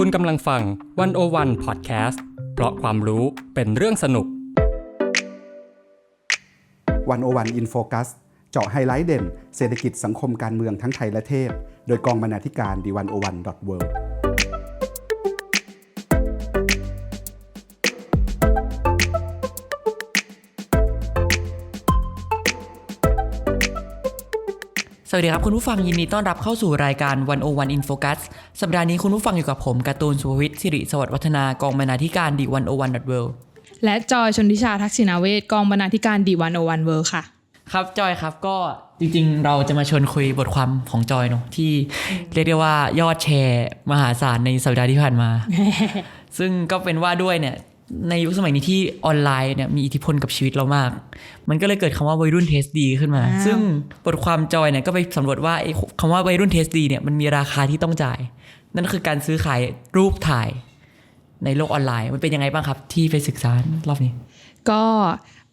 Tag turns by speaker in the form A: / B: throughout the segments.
A: คุณกำลังฟังวันโอวันพอดแคสต์เพราะความรู้เป็นเรื่องสนุก
B: วันโอวันอินโฟคัสเจาะไฮไลท์เด่น เศรษฐกิจสังคมการเมืองทั้งไทยและเทศ โดยกองบรรณาธิการดีวันโอวันดอทเวิ
C: วัสดีครับคุณผู้ฟังยินดีต้อนรับเข้าสู่รายการ 101 in Focus สัปดาห์นี้คุณผู้ฟังอยู่กับผมการ์ตูนสุภวิทย์สิริสวัสดิ์วัฒนากองบรรณาธิการดี101 world
D: และจอยชนทิชาทักษิณาเวศกองบรรณาธิการดีวันโอวันเวิร์ค่ะ
C: ครับจอยครับก็จริงๆ เราจะมาชวนคุยบทความของจอยเนาะที่เรียกได้ว่ายอดแชร์มหาศาลในสัปดาห์ที่ผ่านมา ซึ่งก็เป็นว่าด้วยเนี่ย ในยุคสมัยนี้ที่ออนไลน์เนี่ยมีอิทธิพลกับชีวิตเรามาก มันก็เลยเกิดคำว่าวัยรุ่นเทสดีขึ้นมา
D: อ้าว
C: ซึ่งบทความจอยเนี่ยก็ไปสำรวจว่าไอ้คำว่าวัยรุ่นเทสดีเนี่ยมันมีราคาที่ต้องจ่าย นั่นคือการซื้อขายรูปถ่ายในโลกออนไลน์ มันเป็นยังไงบ้างครับที่ไปศึกษารอบนี้
D: ก็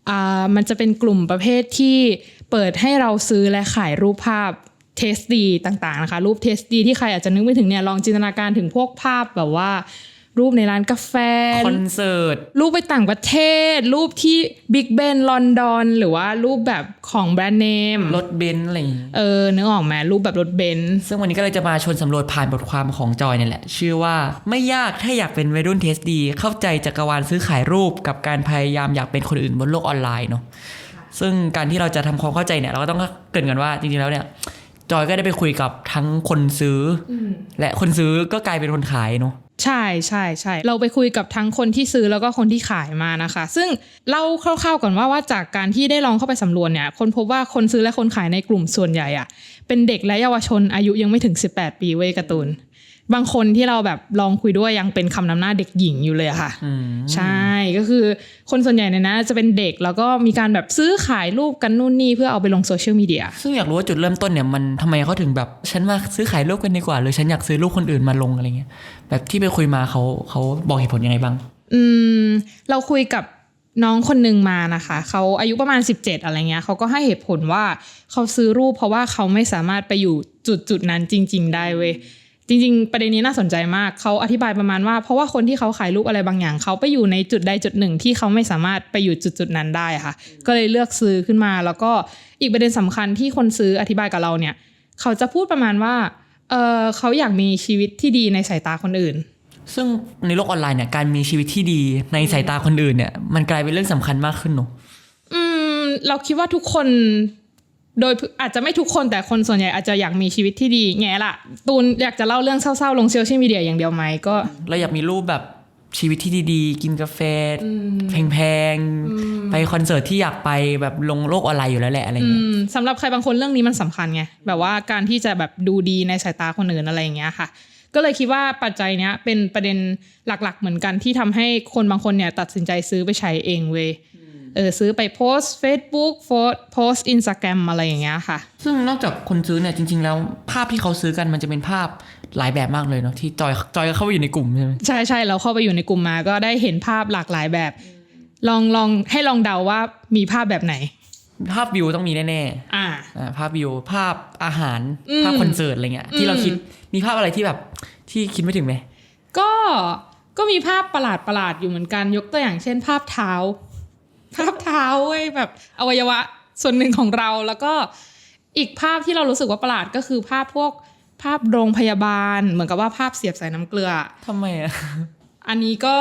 D: อ่ามันจะเป็นกลุ่มประเภทที่เปิดให้เราซื้อและขายรูปภาพเทสดีต่างๆนะคะ รูปเทสดีที่ใครอาจจะนึกไม่ถึงเนี่ยลองจินตนาการถึงพวกภาพแบบว่า รูปในร้านกาแฟ
C: คอนเสิร์ต
D: รูปไปต่างประเทศ รูปที่บิ๊กเบนลอนดอน หรือว่ารูปแบบของแบรนด์เนม
C: รถเบนซ์อะไรอย่างงี้
D: เออนึกออกไหมรูปแบบรถเบนซ์
C: ซึ่งวันนี้ก็เลยจะมาชวนสำรวจผ่านบทความของจอยเนี่ยแหละ ชื่อว่าไม่ยากถ้าอยากเป็นวัยรุ่นเทสดี เข้าใจจักรวาลซื้อขายรูปกับการพยายามอยากเป็นคนอื่นบนโลกออนไลน์เนาะซึ่งการที่เราจะทำความเข้าใจเนี่ยเราก็ต้องเกรินกันว่าจริงๆแล้วเนี่ยจอยก็ได้ไปคุยกับทั้งคนซื้ออและคนซื้อก็กลายเป็นคนขายเนาะ
D: ใช่ใช่ใช่เราไปคุยกับทั้งคนที่ซื้อแล้วก็คนที่ขายมานะคะ ซึ่งเล่าคร่าวๆก่อนว่าว่าจากการที่ได้ลองเข้าไปสำรวจเนี่ย คนพบว่าคนซื้อและคนขายในกลุ่มส่วนใหญ่อะเป็นเด็กและเยาวชนอายุยังไม่ถึง 18 ปีเว้ยการ์ตูน บางคนที่เราแบบลองคุยด้วยยังเป็นคำนำหน้าเด็กหญิงอยู่เลยอะค่ะ
C: อืม
D: ใช่ก็คือคนส่วนใหญ่เนี่ยนะ จะเป็นเด็กแล้วก็มีการแบบซื้อขายรูปกันนู่นนี่เพื่อเอาไปลงโซเชียลมีเดีย
C: ซึ่งอยากรู้ว่าจุดเริ่มต้นเนี่ยมันทำไมเขาถึงแบบฉันมาซื้อขายรูปกันดีกว่าหรือฉันอยากซื้อรูปคนอื่นมาลงอะไรเงี้ยแบบที่ไปคุยมาเขาเขาบอกเหตุผลยังไงบ้าง
D: อืม เราคุยกับน้องคนหนึ่งมานะคะ เขาอายุประมาณ 17 อะไรเงี้ยเขาก็ให้เหตุผลว่าเขาซื้อรูปเพราะว่าเขาไม่สามารถไปอยู่จุดจุดๆนั้นจริง ๆ ได้เว้ย จริง ๆ ประเด็นนี้น่าสนใจมากเขาอธิบายประมาณว่า เพราะว่าคนที่เขาขายรูปอะไรบางอย่างเขาไปอยู่ในจุดใดจุดหนึ่ง ที่เขาไม่สามารถไปอยู่จุดจุดๆนั้นได้ค่ะ ก็เลยเลือกซื้อขึ้นมา แล้วก็อีกประเด็นสำคัญที่คนซื้ออธิบายกับเราเนี่ยเขาจะพูดประมาณว่าเออเขาอยากมีชีวิตที่ดีในสายตาคนอื่น
C: ซึ่งในโลกออนไลน์เนี่ยการมีชีวิตที่ดีในสายตาคนอื่นเนี่ยมันกลายเป็นเรื่องสำคัญมากขึ้นเนอะ
D: อืม เราคิดว่าทุกคน โดยอาจจะไม่ทุกคนแต่คนส่วนใหญ่อาจจะอยากมีชีวิตที่ดีแง่ละตูนอยากจะเล่าเรื่องเศร้าๆลงโซเชียลมีเดียอย่างเดียวไหมก็
C: เราอยากมีรูปแบบชีวิตที่ดีๆ กินกาแฟแพงๆ ไปคอนเสิร์ตที่อยากไปแบบลงโลกออนไลน์อยู่แล้วแหละอะไร
D: อื
C: เงี้ย
D: มสำหรับใครบางคนเรื่องนี้มันสำคัญไงแบบว่าการที่จะแบบดูดีในสายตาคนอื่นอะไรอย่างเงี้ยค่ะ ก็เลยคิดว่าปัจจัยเนี้ยเป็นประเด็นหลักๆ เหมือนกันที่ทำให้คนบางคนเนี่ยตัดสินใจซื้อไปใช้เองเว้ย เออซื้อไปโพสต์ Facebook โพสต์โพสต์อินสตาแกรมอะไรอย่างเงี้ยค่ะ
C: ซึ่งนอกจากคนซื้อเนี่ยจริง ๆ แล้วภาพที่เขาซื้อกันมันจะเป็นภาพหลายแบบมากเลยเนาะที่จอยจอยก็เข้าไปอยู่ในกลุ่มใช่ไหม
D: ใช่ใช่เราเข้าไปอยู่ในกลุ่มมา ก็ได้เห็นภาพหลากหลายแบบ ลองลองให้ลองเดาว่ามีภาพแบบไหน
C: ภาพวิวต้องมีแน่
D: อ่า
C: ๆอ่าภาพวิวภาพอาหาร
D: อืม
C: ภาพคอนเสิร์ตอะไรเงี้ยที่เรา
D: อืม
C: คิดมีภาพอะไรที่แบบที่คิดไม่ถึงไหม
D: ก็ก็มีภาพประหลาดประหลาดๆอยู่เหมือนกันยกตัวอย่างเช่น ภาพเท้า ภาพเท้าเว้ยแบบอวัยวะส่วนหนึ่งของเราแล้วก็อีกภาพที่เรารู้สึกว่าประหลาดก็คือภาพพวกภาพโรงพยาบาล เหมือนกับว่าภาพเสียบใส่น้ำเกลือ
C: ทำไมอะ
D: อันนี้ก็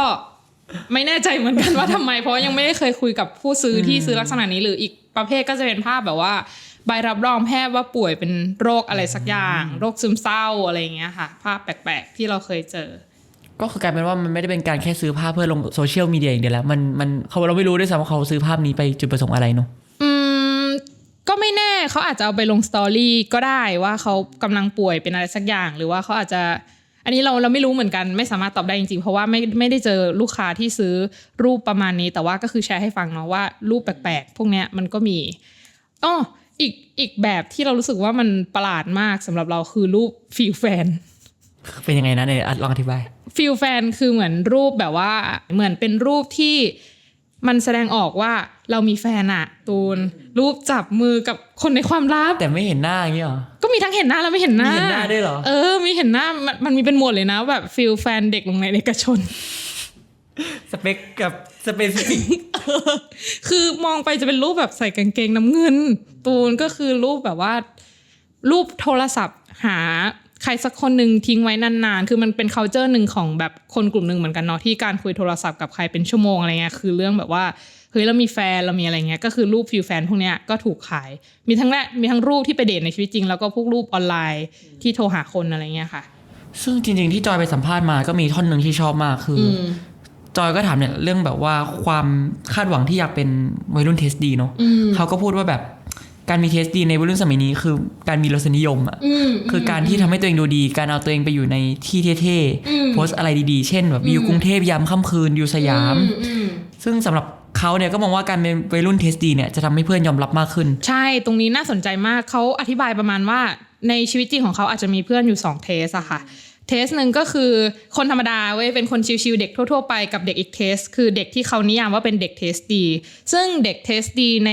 D: ไม่แน่ใจเหมือนกันว่าทำไม เพราะยังไม่ได้เคยคุยกับผู้ซื้อที่ซื้อลักษณะนี้หรืออีกประเภทก็จะเป็นภาพแบบว่า ใบรับรองแพทย์ว่าป่วยเป็นโรคอะไรสักอย่าง โรคซึมเศร้าอะไรอย่างเงี้ยค่ะ ภาพแปลกๆที่เราเคยเจอ
C: ก็คือกลายเป็นว่ามันไม่ได้เป็นการแค่ซื้อภาพเพื่อลงโซเชียลมีเดียอย่างเดียวแล้วมันมันเขาเราไม่รู้ด้วยซ้ำว่าเขาซื้อภาพนี้ไปจุดประสงค์อะไรเนาะ
D: อืมก็ไม่แน่เขาอาจจะเอาไปลงสตอรี่ก็ได้ว่าเขากำลังป่วยเป็นอะไรสักอย่าง หรือว่าเขาอาจจะ อันนี้เราเราไม่รู้เหมือนกันไม่สามารถตอบได้จริงๆ เพราะว่าไม่ไม่ได้เจอลูกค้าที่ซื้อรูปประมาณนี้ แต่ว่าก็คือแชร์ให้ฟังเนาะว่ารูปแปลกๆพวกเนี้ยมันก็มีอ๋ออีกอีกแบบที่เรารู้สึกว่ามันประหลาดมากสำหรับเราคือรูปฟิลแฟน
C: เป็นยังไงนะเนี่ยอะลองอธิบาย
D: ฟิลแฟนคือเหมือนรูปแบบว่าเหมือนเป็นรูปที่มันแสดงออกว่าเรามีแฟนอะตูน รูปจับมือกับคนในความลับ
C: แต่ไม่เห็นหน้าอย่างเงี้ยเหรอ
D: ก็มีทั้งเห็นหน้าแล้วไม่เห็นหน้า
C: มีเห็นหน้าด้วยเหรอ
D: เออมีเห็นหน้ามันมันมีเป็นหมวดเลยนะแบบฟิลแฟนเด็กโรงเรียนเอกชน
C: สเปคกับสเปซิฟิก
D: คือมองไปจะเป็นรูปแบบใส่กางเกงน้ำเงิน ตูนก็คือรูปแบบว่า รูปโทรศัพท์หา ใครสักคนหนึ่งทิ้งไว้นานๆ คือมันเป็น c u เจอร์หนึ่งของแบบคนกลุ่มหนึ่งเหมือนกันเนาะที่การคุยโทรศัพท์กับใครเป็นชั่วโมงอะไรเงี้ยคือเรื่องแบบว่าเฮ้ยเรามีแฟนเรามีอะไรเงี้ยก็คือรูปฟิลแฟนพวกเนี้ยก็ถูกขาย มีทั้งแรกมีทั้งรูปที่ไปเดทในชีวิตจริง แล้วก็พวกรูปออนไลน์ที่โทรหาคนอะไรเงี้ยค่ะ
C: ซึ่งจริง ๆ ที่จอยไปสัมภาษณ์มาก็มีท่อนหนึ่งที่ชอบมากคืออ
D: ม
C: จอยก็ถามเนี่ยเรื่องแบบว่าความคาดหวังที่อยากเป็นวัยรุ่นเทสดีเนาะ
D: อืม
C: เขาก็พูดว่าแบบ การมีเทสดีในวัยรุ่นสมัยนี้คือการมีรสนิยมอะ
D: อืม
C: คือการที่ทำให้ตัวเองดูดี การเอาตัวเองไปอยู่ในที่เท่
D: อืม
C: ๆโพสต์อะไรดีๆ เช่นแบบอยู่กรุงเทพยามค่ำคืนอยู่สยาม
D: อืม
C: ซึ่งสำหรับเขาเนี่ยก็มองว่าการเป็นวัยรุ่นเทสดีเนี่ยจะทำให้เพื่อนยอมรับมากขึ้น
D: ใช่ตรงนี้น่าสนใจมากเขาอธิบายประมาณว่าในชีวิตจริงของเขาอาจจะมีเพื่อนอยู่2เทสอะค่ะเทสหนึ่งก็คือคนธรรมดาเว้ยเป็นคนชิวๆเด็กทั่วๆไปกับเด็กอีกเทส คือเด็กที่เขานิยามว่าเป็นเด็กเทสดี ซึ่งเด็กเทสดีใน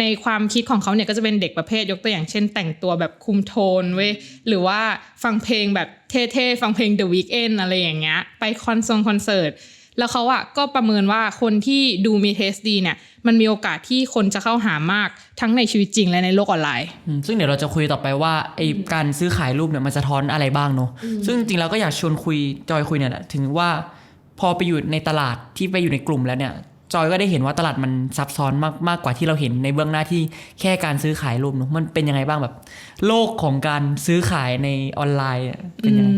D: ในความคิดของเขาเนี่ยก็จะเป็นเด็กประเภทยกตัวอย่างเช่น แต่งตัวแบบคุมโทนเว้ยหรือว่าฟังเพลงแบบเท่ๆ ฟังเพลง The Weeknd อะไรอย่างเงี้ยไปคอนเสิร์ตคอนเสิร์ตแล้วเขาอะก็ประเมินว่าคนที่ดูมีเทสดีเนี่ย มันมีโอกาสที่คนจะเข้าหามากทั้งในชีวิตจริงและในโลกออนไลน์
C: ซึ่งเดี๋ยวเราจะคุยต่อไปว่าไอการซื้อขายรูปเนี่ยมันสะท้อนอะไรบ้างเนาะซึ่งจริงๆเราก็อยากชวนคุยจอยคุยเนี่ยแหละถึงว่าพอไปอยู่ในตลาดที่ไปอยู่ในกลุ่มแล้วเนี่ย จอยก็ได้เห็นว่าตลาดมันซับซ้อนมากมากกว่าที่เราเห็นในเบื้องหน้าที่แค่การซื้อขายรูปเนาะมันเป็นยังไงบ้างแบบ โลกของการซื้อขายในออนไลน์เป็นยังไง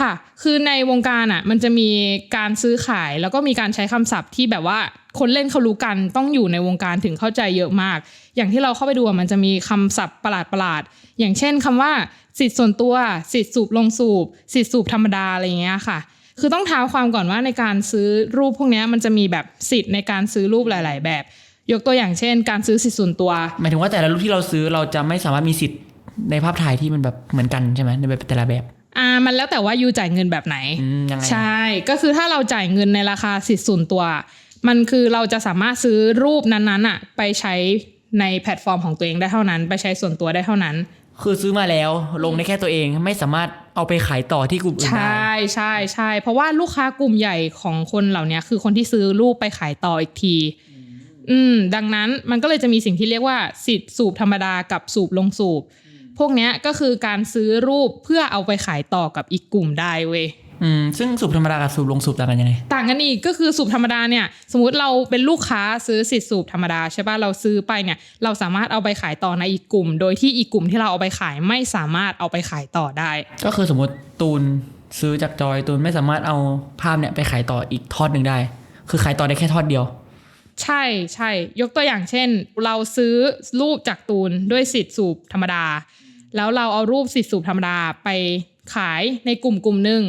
D: ค่ะ คือในวงการอะ มันจะมีการซื้อขายแล้วก็มีการใช้คำศัพท์ที่แบบว่าคนเล่นเขารู้กันต้องอยู่ในวงการถึงเข้าใจเยอะมาก อย่างที่เราเข้าไปดูมันจะมีคำศัพท์ประหลาดประหลาดๆอย่างเช่นคำว่า สิทธิ์ส่วนตัว สิทธิ์สูบลงสูบ สิทธิ์สูบธรรมดาอะไรอย่างเงี้ยค่ะ คือต้องเท้าความก่อนว่าในการซื้อรูปพวกเนี้ยมันจะมีแบบสิทธิ์ในการซื้อรูปหลาย ๆ แบบ ยกตัวอย่างเช่น การซื้อสิทธิ์ส่วนตัว
C: หมายถึงว่าแต่ละรูปที่เราซื้อเราจะไม่สามารถมีสิทธิ์ในภาพถ่ายที่มันแบบเหมือนกันใช่ไหมในแบบแต่ละแบบ
D: อ่ามันแล้วแต่ว่ายูจ่ายเงินแบบไหน
C: อืมยังไง
D: ใช่ ก็คือถ้าเราจ่ายเงินในราคาสิทธิ์ส่วนตัว มันคือเราจะสามารถซื้อรูปนั้นๆอะไปใช้ในแพลตฟอร์มของตัวเองได้เท่านั้น ไปใช้ส่วนตัวได้เท่านั้น
C: คือซื้อมาแล้วลงได้แค่ตัวเองไม่สามารถ เอาไปขายต่อที่กลุ่มอื่น
D: ใช
C: ได้่
D: ใช่ใช่เพราะว่าลูกค้ากลุ่มใหญ่ของคนเหล่านี้คือคนที่ซื้อรูปไปขายต่ออีกที อืม ดังนั้นมันก็เลยจะมีสิ่งที่เรียกว่าสิทธิ์สูบธรรมดากับสูบลงสูบ พวกเนี้ยก็คือการซื้อรูปเพื่อเอาไปขายต่อกับอีกกลุ่มได้เว้ย
C: อืมซึ่งสูบธรรมดากับสูบลงสูบต่างกันยังไง
D: ต่างกันอีกก็คือสูบธรรมดาเนี่ย สมมติเราเป็นลูกค้าซื้อสิทธิ์สูบธรรมดาใช่ป่ะเราซื้อไปเนี่ย เราสามารถเอาไปขายต่อในอีกกลุ่ม โดยที่อีกกลุ่มที่เราเอาไปขายไม่สามารถเอาไปขายต่อได้
C: ก็คือสมมติตูนซื้อจากจอยตูนไม่สามารถเอาภาพเนี่ยไปขายต่ออีกทอดหนึ่งได้ คือขายต่อได้แค่ทอดเดียว
D: ใช่ใช่ยกตัวอย่างเช่น เราซื้อรูปจากตูนด้วยสิทธิ์สูบธรรมดา แล้วเราเอารูปสิทธิ์สูบธรรมดาไปขายในกลุ่มกลุ่มหนึ่ง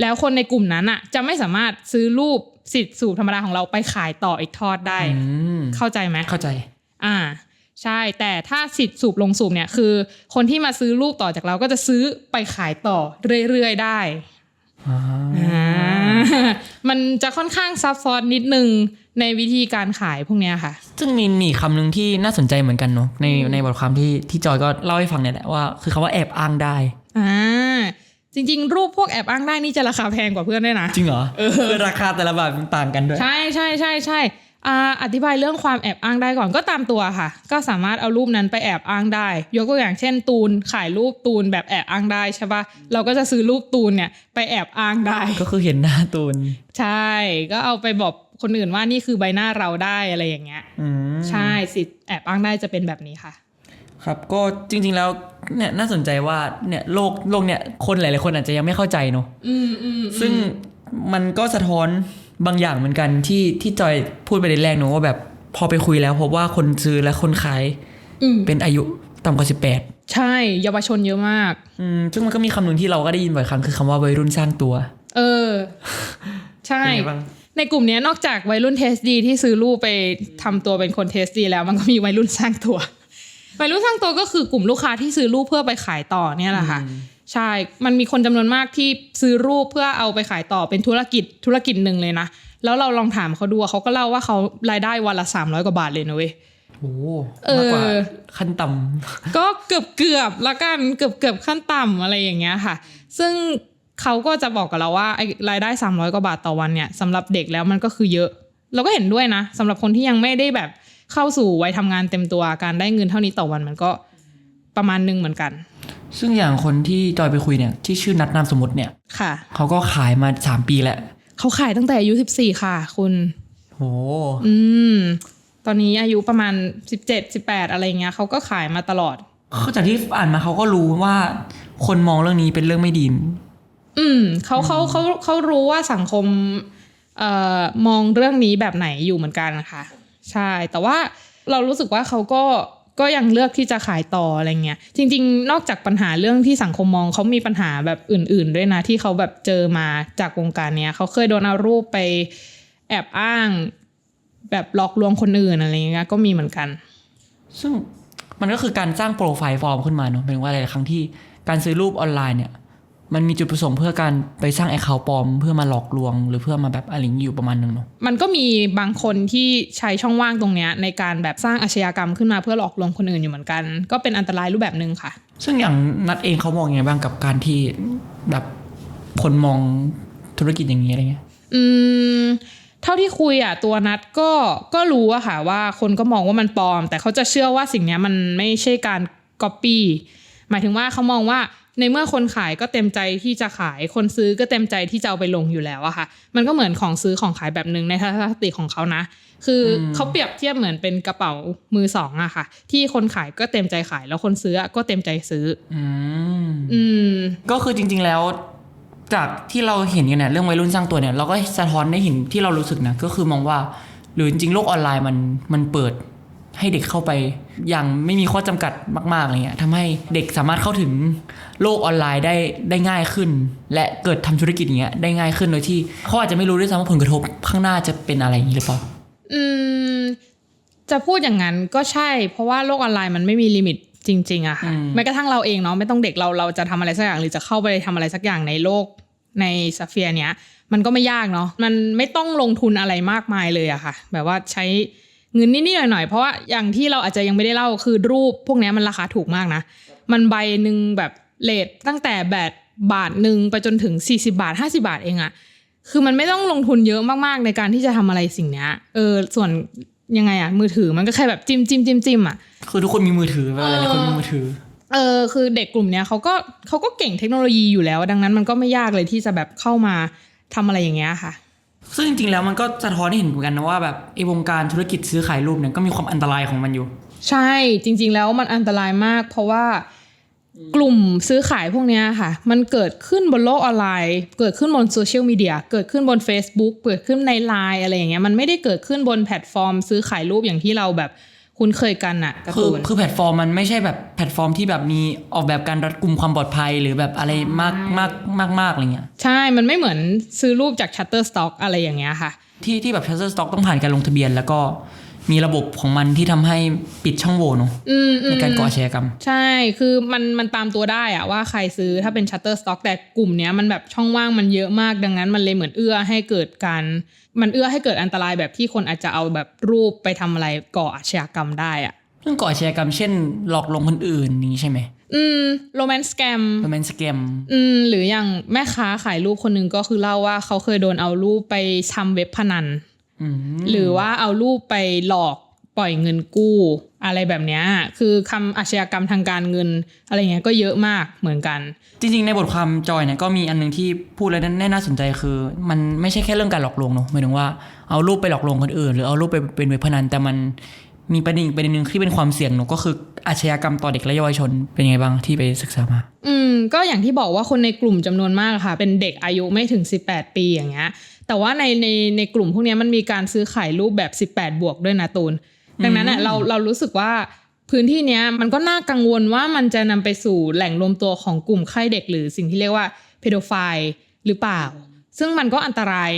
D: แล้วคนในกลุ่มนั้นอะจะไม่สามารถซื้อรูปสิทธิ์สูบธรรมดาของเราไปขายต่ออีกทอดได้
C: อืม
D: เข้าใจไหม
C: เข้าใจ
D: อ่า ใช่ แต่ถ้าสิทธิ์สูบลงสูบเนี่ยคือ คนที่มาซื้อรูปต่อจากเราก็จะซื้อไปขายต่อเรื่อยๆได้อ่ามันจะค่อนข้างซับซ้อนนิดนึงในวิธีการขายพวกเนี้ยค่ะ
C: ซึ่งมีมีคำหนึ่งที่น่าสนใจเหมือนกันเนาะในในบทความที่ที่จอยก็เล่าให้ฟังเนี่ยแหละว่า คือคำว่าแอบอ้างได้
D: อ่า จริงๆ รูปพวกแอบอ้างได้นี่จะราคาแพงกว่าเพื่อนด้วยนะ
C: จริงเหรอคือราคาแต่ละแบบมันต่างกันด้วย
D: ใช่ใช่ใช่ใช่อ่าอธิบายเรื่องความแอบอ้างได้ก่อนก็ตามตัวค่ะ ก็สามารถเอารูปนั้นไปแอบอ้างได้ ยกตัวอย่างเช่น ตูนขายรูปตูนแบบแอบอ้างได้ใช่ปะเราก็จะซื้อรูปตูนเนี่ยไปแอบอ้างได้
C: ก็คือเห็นหน้าตูน
D: ใช่ ก็เอาไปบอกคนอื่นว่านี่คือใบหน้าเราได้อะไรอย่างเงี้ย
C: อืม
D: ใช่สิทธิ์แอบอ้างได้จะเป็นแบบนี้ค่ะ
C: ครับก็จริง ๆแล้วเนี่ยน่าสนใจว่าเนี่ยโลกโลกเนี่ยคนหลายๆคนอาจจะยังไม่เข้าใจเนาะ
D: อืมอืม
C: ซึ่งมันก็สะท้อนบางอย่างเหมือนกันที่ที่จอยพูดไปในแรกเนอะว่าแบบพอไปคุยแล้วพบว่าคนซื้อและคนขาย
D: อืม
C: เป็นอายุต่ำกว่า
D: ใช่เยาวชนเยอะมาก
C: 18อืมซึ่งมันก็มีคำหนึ่งที่เราก็ได้ยินบ่อยครั้งคือคำว่าวัยรุ่นสร้างตัว
D: เออ ใช่
C: เป็นไงบ้าง
D: ในกลุ่มเนี้ยนอกจากวัยรุ่นเทสดีที่ซื้อรูปไปทำตัวเป็นคนเทสดีแล้วมันก็มีวัยรุ่นสร้างตัว วัยรุ่นสร้างตัวก็คือกลุ่มลูกค้าที่ซื้อรูปเพื่อไปขายต่อเนี่ยแหละค่ะใช่ มันมีคนจำนวนมากที่ซื้อรูปเพื่อเอาไปขายต่อเป็นธุรกิจธุรกิจหนึ่งเลยนะ แล้วเราลองถามเขาดูอะเขาก็เล่าว่าเขารายได้วันละ300กว่าบาทเลยนะเว้ย
C: โอ้
D: เออ
C: มากกว่าขั้นต่ำ
D: ก็เกือบเกือบๆละกันเกือบเกือบๆขั้นต่ำอะไรอย่างเงี้ยค่ะ ซึ่งเขาก็จะบอกกับเราว่าไอ้รายได้300กว่าบาทต่อวันเนี่ยสำหรับเด็กแล้วมันก็คือเยอะ เราก็เห็นด้วยนะสำหรับคนที่ยังไม่ได้แบบ เข้าสู่วัยทำงานเต็มตัวการได้เงินเท่านี้ต่อวันมันก็ประมาณหนึงเหมือนกัน
C: ซึ่งอย่างคนที่จอยไปคุยเนี่ย ที่ชื่อนัดนามสมมติเนี่ย
D: ค่ะ
C: เขาก็ขายมาสามปีแล้ว
D: เขาขายตั้งแต่อายุ14ค่ะ คุณ
C: โอ้
D: อืม ตอนนี้อายุประมาณ17 18อะไรเงี้ยเขาก็ขายมาตลอด
C: เขาจากที่อ่านมาเขาก็รู้ว่าคนมองเรื่องนี้เป็นเรื่องไม่ดี
D: อืมเขาเขาเขาเขารู้ว่าสังคม เอ่อมองเรื่องนี้แบบไหนอยู่เหมือนกันค่ะ ใช่ แต่ว่าเรารู้สึกว่าเขาก็ก็ยังเลือกที่จะขายต่ออะไรเงี้ย จริง ๆ นอกจากปัญหาเรื่องที่สังคมมองเขามีปัญหาแบบอื่น ๆ ด้วยนะ ที่เขาแบบเจอมาจากวงการเนี้ยเขาเคยโดนเอารูปไปแอบอ้าง แบบหลอกลวงคนอื่นอะไรเงี้ยก็มีเหมือนกัน
C: ซึ่งมันก็คือการสร้างโปรไฟล์ฟอร์มขึ้นมาเนอะเป็นว่าหลายครั้งที่การซื้อรูปออนไลน์เนี่ย มันมีจุดประสงค์เพื่อการไปสร้างแอคเคาท์ปลอม เพื่อมาหลอกลวง หรือเพื่อมาแบบอะไรอย่างนี้อยู่ประมาณหนึงเนาะ
D: มันก็มีบางคนที่ใช้ช่องว่างตรงเนี้ยในการแบบสร้างอาชญากรรมขึ้นมาเพื่อหลอกลวงคนอื่นอยู่เหมือนกัน ก็เป็นอันตรายรูปแบบหนึ่งค่ะ
C: ซึ่งอย่างนัดเองเขามองยังไงบ้างกับการที่แบบคนมองธุรกิจอย่างนี้อะไรเงี้ย
D: อืมเท่าที่คุยอะตัวนัดก็ก็รู้อะค่ะว่าคนก็มองว่ามันปลอม แต่เขาจะเชื่อว่าสิ่งเนี้ยมันไม่ใช่การก๊อปปี้หมายถึงว่าเขามองว่า ในเมื่อคนขายก็เต็มใจที่จะขายคนซื้อก็เต็มใจที่จะเอาไปลงอยู่แล้วอะค่ะ มันก็เหมือนของซื้อของขายแบบหนึ่งในทัศนคติของเขานะ คือเขาเปรียบเทียบเหมือนเป็นกระเป๋ามือสองอะค่ะ ที่คนขายก็เต็มใจขายแล้วคนซื้อก็เต็มใจซื้อ
C: อืม
D: อืม
C: ก็คือจริง ๆแล้ว จากที่เราเห็นกันเนี่ยเรื่องวัยรุ่นสร้างตัวเนี่ยเราก็สะท้อนได้เห็นที่เรารู้สึกนะก็คือมองว่า หรือจริงๆโลกออนไลน์มันมันเปิด ให้เด็กเข้าไปอย่างไม่มีข้อจำกัดมากๆอะไรเงี้ยทำให้เด็กสามารถเข้าถึงโลกออนไลน์ได้ได้ง่ายขึ้น และเกิดทำธุรกิจอย่างเงี้ยได้ง่ายขึ้นโดยที่เขาอาจจะไม่รู้ด้วยซ้ำว่าผลกระทบข้างหน้าจะเป็นอะไรอย่างนี้หรือเปล่า
D: อืมจะพูดอย่างนั้นก็ใช่ เพราะว่าโลกออนไลน์มันไม่มีลิมิตจริงๆอะค่ะ
C: อืม
D: แม้กระทั่งเราเองเนาะไม่ต้องเด็กเราเราจะทำอะไรสักอย่างหรือจะเข้าไปทำอะไรสักอย่างในโลกในสเฟียร์เนี้ยมันก็ไม่ยากเนาะมันไม่ต้องลงทุนอะไรมากมายเลยอะค่ะ แบบว่าใช้ เงินนิดๆหน่อยๆเพราะว่าอย่างที่เราอาจจะยังไม่ได้เล่าคือรูปพวกเนี้ยมันราคาถูกมากนะ มันใบหนึ่งแบบเลทตั้งแต่แบบบาทหนึ่งไปจนถึง 40 บาท 50 บาทเองอะคือมันไม่ต้องลงทุนเยอะมากๆในการที่จะทำอะไรสิ่งเนี้ยเออส่วนยังไงอะมือถือมันก็แค่แบบจิ้มจิ้มจิ้มจิ้มอะ
C: คือทุกคนมีมือถือเวลาหลายๆคนมีมือถือ
D: เออคือเด็กกลุ่มเนี้ยเขาก็เขาก็เก่งเทคโนโลยีอยู่แล้ว ดังนั้นมันก็ไม่ยากเลยที่จะแบบเข้ามาทำอะไรอย่างเงี้ยค่ะ
C: ซึ่งจริงๆแล้วมันก็สะท้อนให้เห็นเหมือนกันนะว่าแบบไอ้วงการธุรกิจซื้อขายรูปเนี่ยก็มีความอันตรายของมันอยู่
D: ใช่จริง ๆ แล้วมันอันตรายมาก เพราะว่ากลุ่มซื้อขายพวกเนี้ยค่ะ มันเกิดขึ้นบนโลกออนไลน์ เกิดขึ้นบนโซเชียลมีเดียเกิดขึ้นบน Facebook เกิดขึ้นในไลน์อะไรอย่างเงี้ยมันไม่ได้เกิดขึ้นบนแพลตฟอร์ม ซื้อขายรูปอย่างที่เราแบบ คุ้นเคยกันอะการ์
C: คือ
D: ตูน
C: คือแพลตฟอร์มมันไม่ใช่แบบแพลตฟอร์มที่แบบมีออกแบบการรัดกุมความปลอดภัยหรือแบบอะไรมากมากมากมากอะไรเงี้ย
D: ใช่ มันไม่เหมือนซื้อรูปจาก Shutterstock อะไรอย่างเงี้ยค่ะ
C: ที่ที่แบบ Shutterstock ต้องผ่านการลงทะเบียนแล้วก็ มีระบบของมันที่ทำให้ปิดช่องโหว่เนอะ
D: อืมอื
C: ใน
D: ม
C: การก่ออาชญากรรม
D: ใช่ คือมันมันตามตัวได้อะว่าใครซื้อถ้าเป็น Shutterstock แต่กลุ่มเนี้ยมันแบบช่องว่างมันเยอะมากดังนั้น มันเลยเหมือนเอื้อให้เกิดการ มันเอื้อให้เกิดอันตรายแบบที่คนอาจจะเอาแบบรูปไปทำอะไรก่ออาชญากรรมได้อะ
C: เรื่องก่ออาชญากรรมเช่น หลอกลวงคนอื่นนี้ใช่ไหม
D: อืมโรแมนต์สแกม
C: เป็นแมนสแกม
D: อืมหรืออย่างแม่ค้าขายรูปคนหนึ่งก็คือเล่าว่าเขาเคยโดนเอารูปไปทำเว็บพนัน
C: อืม
D: หรือว่าเอารูปไปหลอกปล่อยเงินกู้ อะไรแบบเนี้ยคือคำอาชญากรรมทางการเงิน อะไรเงี้ยก็เยอะมากเหมือนกัน
C: จริง ๆ ในบทความจอยเนี่ยก็มีอันหนึงที่พูดแล้วน่าน่าสนใจคือ มันไม่ใช่แค่เรื่องการหลอกลวงเนอะหมายถึงว่าเอารูปไปหลอกลวงคนอื่น หรือเอารูปไปเป็นเว็บพนันแต่มันมีประเด็นอีกประเด็นหนึ่งที่เป็นความเสี่ยงเนอะก็คืออาชญากรรมต่อเด็กและเยาวชนเป็นยังไงบ้างที่ไปศึกษามา
D: อืมก็อย่างที่บอกว่าคนในกลุ่มจำนวนมากค่ะ เป็นเด็กอายุไม่ถึง 18 ปีอย่างเงี้ย แต่ว่าในในในกลุ่มพวกเนี้ยมันมีการซื้อขายรูปแบบ 18 บวกด้วยนะตูน ดังนั้นอะเราเรารู้สึกว่าพื้นที่เนี้ยมันก็น่ากังวลว่ามันจะนำไปสู่แหล่งรวมตัวของกลุ่มค่ายเด็ก หรือสิ่งที่เรียกว่าเพโดไฟหรือเปล่า ซึ่งมันก็อันตราย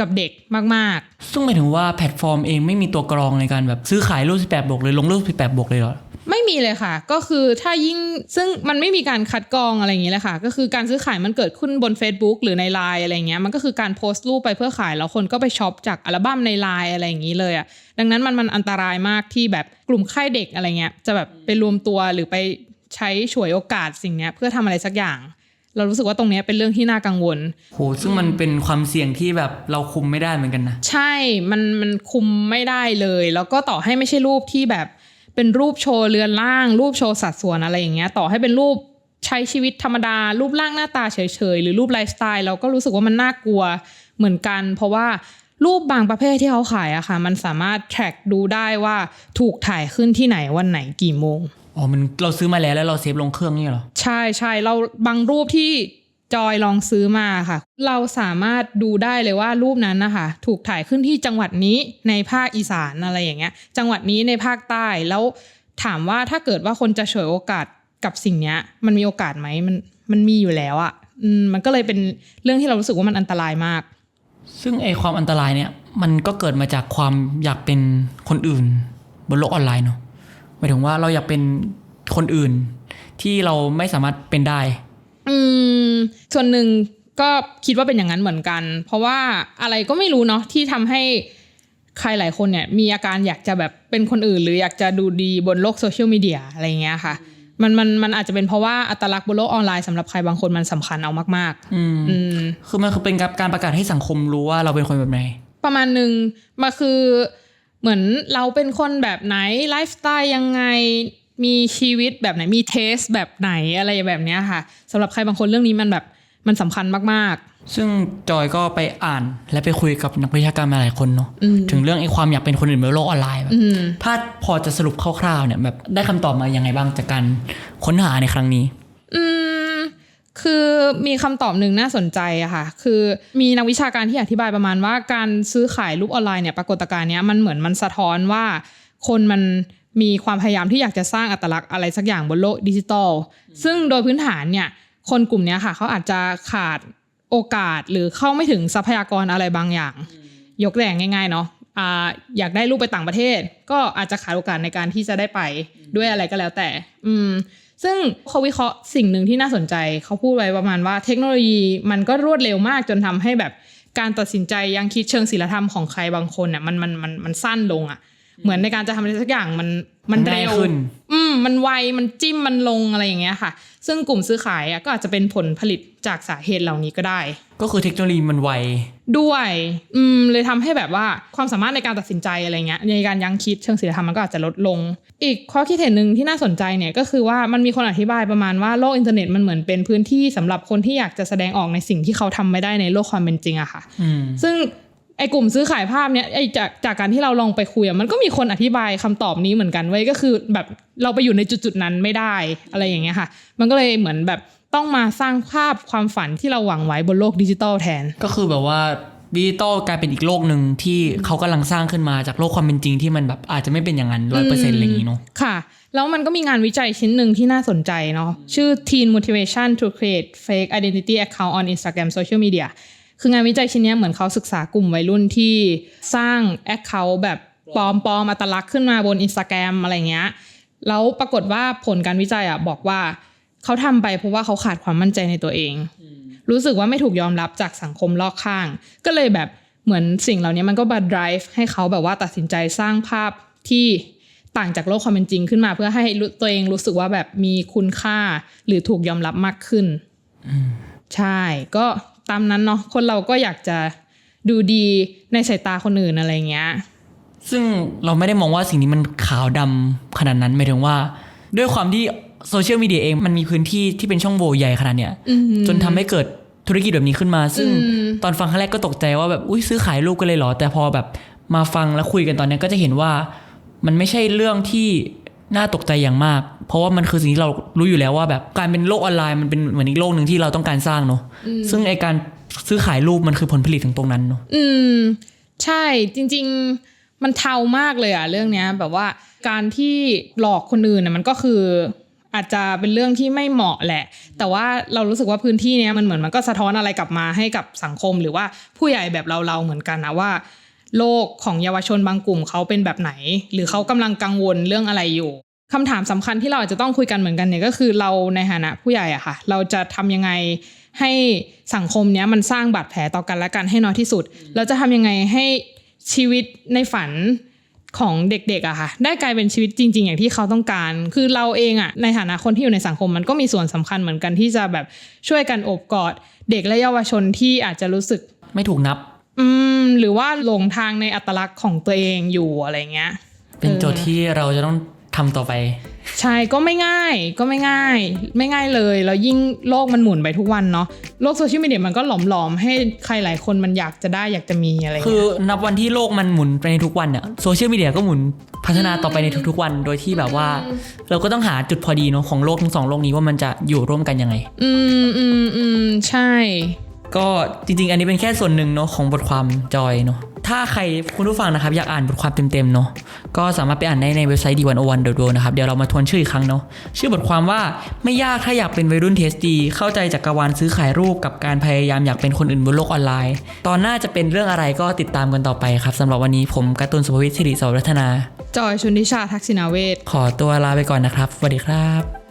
D: กับเด็กมาก ๆ
C: ซึ่งหมายถึงว่าแพลตฟอร์มเองไม่มีตัวกรองในการแบบซื้อขายรูป18บวกเลยลงรูป18บวกเลยเหรอ
D: ไม่มีเลยค่ะ ก็คือถ้ายิ่งซึ่งมันไม่มีการคัดกรองอะไรอย่างนี้เลยค่ะ ก็คือการซื้อขายมันเกิดขึ้นบน Facebook หรือใน Line อะไรเงี้ยมันก็คือการโพสต์รูปไปเพื่อขายแล้วคนก็ไปช็อปจากอัลบั้มใน Line อะไรอย่างนี้เลยอะ่ะดังนั้นมันมันอันตรายมากที่แบบกลุ่มค่ายเด็กอะไรเงี้ยจะแบบไปรวมตัวหรือไปใช้ฉวยโอกาสสิ่งเนี้ยเพื่อทำอะไรสักอย่าง เรารู้สึกว่าตรงเนี้ยเป็นเรื่องที่น่ากังวล
C: โหซึ่งมันเป็นความเสี่ยงที่แบบเราคุมไม่ได้เหมือนกันนะ
D: ใช่มันมันคุมไม่ได้เลย แล้วก็ต่อให้ไม่ใช่รูปที่แบบ เป็นรูปโชว์เรือนร่าง รูปโชว์สัดส่วนอะไรอย่างเงี้ย ต่อให้เป็นรูปใช้ชีวิตธรรมดา รูปร่างหน้าตาเฉยๆ หรือรูปไลฟ์สไตล์เราก็รู้สึกว่ามันน่ากลัวเหมือนกัน เพราะว่ารูปบางประเภทที่เขาขายอะค่ะ มันสามารถ track ดูได้ว่าถูกถ่ายขึ้นที่ไหนวันไหนกี่โมง
C: อ๋อมันเราซื้อมาแล้วแล้วเราเซฟลงเครื่องนี่เหรอ
D: ใช่ใช่เราบางรูปที่ จอยลองซื้อมาค่ะ เราสามารถดูได้เลยว่ารูปนั้นนะคะถูกถ่ายขึ้นที่จังหวัดนี้ในภาคอีสานอะไรอย่างเงี้ย จังหวัดนี้ในภาคใต้แล้วถามว่าถ้าเกิดว่าคนจะฉวยโอกาสกับสิ่งเนี้ย มันมีโอกาสไหมมันมันมีอยู่แล้วอะ่ะมมันก็เลยเป็นเรื่องที่เรารู้สึกว่ามันอันตรายมาก
C: ซึ่งไอความอันตรายเนี่ย มันก็เกิดมาจากความอยากเป็นคนอื่น บนโลกออนไลน์เนาะหมายถึงว่าเราอยากเป็นคนอื่นที่เราไม่สามารถเป็นได้
D: อืมส่วนหนึ่งก็คิดว่าเป็นอย่างนั้นเหมือนกัน เพราะว่าอะไรก็ไม่รู้เนาะที่ทำให้ใครหลายคนเนี่ย มีอาการอยากจะแบบเป็นคนอื่น หรืออยากจะดูดีบนโลกโซเชียลมีเดียอะไรเงี้ยค่ะ มันมันมันอาจจะเป็นเพราะว่าอัตลักษณ์บนโลกออนไลน์สำหรับใครบางคนมันสำคัญเอามาก
C: อืม
D: ๆอืม
C: คือมันคือเป็นการประกาศให้สังคมรู้ว่าเราเป็นคนแบบไหน
D: ประมาณหนึ่งมาคือเหมือนเราเป็นคนแบบไหนไลฟ์สไตล์ยังไง มีชีวิตแบบไหนมีเทสแบบไหนอะไรแบบเนี้ยค่ะสำหรับใครบางคนเรื่องนี้มันแบบมันสำคัญมาก
C: ซึ่งจอยก็ไปอ่านและไปคุยกับนักวิชาการมาหลายคนเนาะ
D: อืม
C: ถึงเรื่องไอ้ความอยากเป็นคนอื่นบนโลกออนไลน์แบบ
D: ๆอืม
C: ถ้าพอจะสรุปคร่าวๆเนี่ยแบบได้คำตอบมายังไงบ้างจากการค้นหาในครั้งนี้
D: อืมคือมีคำตอบหนึ่งน่าสนใจอะค่ะ คือมีนักวิชาการที่อธิบายประมาณว่าการซื้อขายรูปออนไลน์เนี่ยปรากฏการณ์เนี้ยมันเหมือนมันสะท้อนว่าคนมัน มีความพยายามที่อยากจะสร้างอัตลักษณ์อะไรสักอย่างบนโลกดิจิตอลซึ่งโดยพื้นฐานเนี่ยคนกลุ่มนี้ค่ะเขาอาจจะขาดโอกาสหรือเข้าไม่ถึงทรัพยากรอะไรบางอย่าง ยกตัวอย่างง่าย ๆ เนาะออยากได้รูปไปต่างประเทศ ก็อาจจะขาดโอกาสในการที่จะได้ไปด้วยอะไรก็แล้วแต่ อืม ซึ่งเขาวิเคราะห์สิ่งหนึ่งที่น่าสนใจ เขาพูดไว้ประมาณว่าเทคโนโลยีมันก็รวดเร็วมากจนทำให้แบบการตัดสินใจยังคิดเชิงศิลธรรมของใครบางคนเนี่ยมันมันมันมันสั้นลงอะ่ะ เหมือนในการจะทำอะไรสักอย่างมันมัน
C: ง่าย
D: เร็ว
C: ขึ้น
D: อืมมันไวมันจิ้มมันลงอะไรอย่างเงี้ยค่ะ ซึ่งกลุ่มซื้อขายอะก็อาจจะเป็นผลผลิตจากสาเหตุเหล่านี้ก็ได้
C: ก็คือเทคโนโลยีมันไว
D: ด้วยอืมเลยทำให้แบบว่าความสามารถในการตัดสินใจอะไรเงี้ยในการยังคิดเชิงศีลธรรมมันก็อาจจะลดลง อีกข้อคิดเห็นหนึ่งที่น่าสนใจเนี่ยก็คือว่ามันมีคนอธิบายประมาณว่าโลกอินเทอร์เน็ตมันเหมือนเป็นพื้นที่สำหรับคนที่อยากจะแสดงออกในสิ่งที่เขาทำไม่ได้ในโลกความเป็นจริงอะค่ะ
C: อืม
D: ซึ่ง ไอ้กลุ่มซื้อขายภาพเนี่ยไอ้จากจากการที่เราลองไปคุยอะมันก็มีคนอธิบายคำตอบนี้เหมือนกันเว้ยก็คือแบบเราไปอยู่ในจุดๆนั้นไม่ได้อะไรอย่างเงี้ยค่ะ มันก็เลยเหมือนแบบต้องมาสร้างภาพความฝันที่เราหวังไว้บนโลกดิจิตอลแทน
C: ก็คือแบบว่าดิจิตอลกลายเป็นอีกโลกหนึ่งที่เขากำลังสร้างขึ้นมาจากโลกความเป็นจริงที่มันแบบอาจจะไม่เป็นอย่างนั้นร้อยเปอร์เซ็นต์อะไรอย่างนี้เนาะ
D: ค่ะ แล้วมันก็มีงานวิจัยชิ้นหนึ่งที่น่าสนใจเนาะชื่อ Teen Motivation to Create Fake Identity Account on Instagram Social Media คืองานวิจัยชิ้นเนี้ยเหมือนเขาศึกษากลุ่มวัยรุ่นที่สร้าง Account แบบปลอมปลอมอัตลักษณ์ขึ้นมาบน Instagram อะไรเงี้ยแล้วปรากฏว่าผลการวิจัยอะบอกว่าเขาทำไปเพราะว่าเขาขาดความมั่นใจในตัวเอง รู้สึกว่าไม่ถูกยอมรับจากสังคมรอบข้าง ก็เลยแบบเหมือนสิ่งเหล่านี้มันก็บัด drive ให้เขาแบบว่าตัดสินใจสร้างภาพที่ต่างจากโลกความเป็นจริงขึ้นมา เพื่อให้รู้ตัวเองรู้สึกว่าแบบมีคุณค่าหรือถูกยอมรับมากขึ้นใช่ก็ ตามนั้นเนาะคนเราก็อยากจะดูดีในสายตาคนอื่นอะไรเงี้ย
C: ซึ่งเราไม่ได้มองว่าสิ่งนี้มันขาวดำขนาดนั้นหมายถึงว่า ด้วยความที่โซเชียลมีเดียเองมันมีพื้นที่ที่เป็นช่องโหว่ใหญ่ขนาดเนี้ยจนทำให้เกิดธุรกิจแบบนี้ขึ้นมา ซึ่ง
D: อืม
C: ตอนฟังครั้งแรกก็ตกใจว่าแบบอุ้ยซื้อขายรูปกันเลยเหรอ แต่พอแบบมาฟังแล้วคุยกันตอนเนี้ยก็จะเห็นว่า มันไม่ใช่เรื่องที่น่าตกใจอย่างมาก เพราะว่ามันคือสิ่งที่เรารู้อยู่แล้วว่าแบบการเป็นโลกออนไลน์มันเป็นเหมือนอีกโลกหนึ่งที่เราต้องการสร้างเนาะซึ่งไอการซื้อขายรูปมันคือผลผลิตของตรงนั้นเนาะ
D: อืม ใช่จริง ๆ มันเทามากเลยอะเรื่องเนี้ย แบบว่าการที่หลอกคนอื่นน่ะมันก็คืออาจจะเป็นเรื่องที่ไม่เหมาะแหละ แต่ว่าเรารู้สึกว่าพื้นที่เนี้ยมันเหมือนมันก็สะท้อนอะไรกลับมาให้กับสังคมหรือว่าผู้ใหญ่แบบเราๆเหมือนกันนะว่า โลกของเยาวชนบางกลุ่มเขาเป็นแบบไหน หรือเขากำลังกังวลเรื่องอะไรอยู่ คำถามสำคัญที่เราอาจจะต้องคุยกันเหมือนกันเนี่ยก็คือเราในฐานะผู้ใหญ่อะค่ะ เราจะทำยังไงให้สังคมเนี้ยมันสร้างบาดแผลต่อกันและกันให้น้อยที่สุด เราจะทำยังไงให้ชีวิตในฝันของเด็กๆอะค่ะ ได้กลายเป็นชีวิตจริง ๆ อย่างที่เขาต้องการ คือเราเองอะในฐานะคนที่อยู่ในสังคมมันก็มีส่วนสำคัญเหมือนกันที่จะแบบช่วยกันโอบกอดเด็กและเยาวชนที่อาจจะรู้สึก
C: ไม่ถูกนับ
D: อืมหรือว่าหลงทางในอัตลักษณ์ของตัวเองอยู่อะไรเงี้ย
C: เป็นโจทย์ที่เราจะต้อง ทำต่อไป
D: ใช่ก็ไม่ง่ายก็ไม่ง่าย ไม่ง่ายเลยแล้วยิ่งโลกมันหมุนไปทุกวันเนาะโลกโซเชียลมีเดียมันก็หลอมหลอมๆให้ใครหลายคนมันอยากจะได้อยากจะมีอะไร
C: คือ
D: เงี้ย
C: นับวันที่โลกมันหมุนไปในทุกวันเนี่ยโซเชียลมีเดียก็หมุนพัฒนาต่อไปในทุกๆวันโดยที่แบบว่า เราก็ต้องหาจุดพอดีเนาะของโลกทั้งสองโลกนี้ว่ามันจะอยู่ร่วมกันยังไง
D: อืมอืมอืมใช่
C: ก็จริง ๆ อันนี้เป็นแค่ส่วนหนึ่งเนาะของบทความจอยเนาะ ถ้าใครคุณผู้ฟังนะครับอยากอ่านบทความเต็มๆเนาะก็สามารถไปอ่านได้ในเว็บไซต์ d 1 0 1 d o นะครับเดี๋ยวเรามาทวนชื่ออีกครั้งเนาะชื่อบทความว่าไม่ยากถ้าอยากเป็นวัยรุ่นเทสดี เข้าใจจักรวาลซื้อขายรูปกับการพยายามอยากเป็นคนอื่นบนโลกออนไลน์ ตอนหน้าจะเป็นเรื่องอะไรก็ติดตามกันต่อไปครับสำหรับวันนี้ผมการ์ตูนสุภวิทย์สิริสวัฒนา
D: จอยชุนทิชาทักษิณาเวศ
C: ขอตัวลาไปก่อนนะครับสวัสดีครับ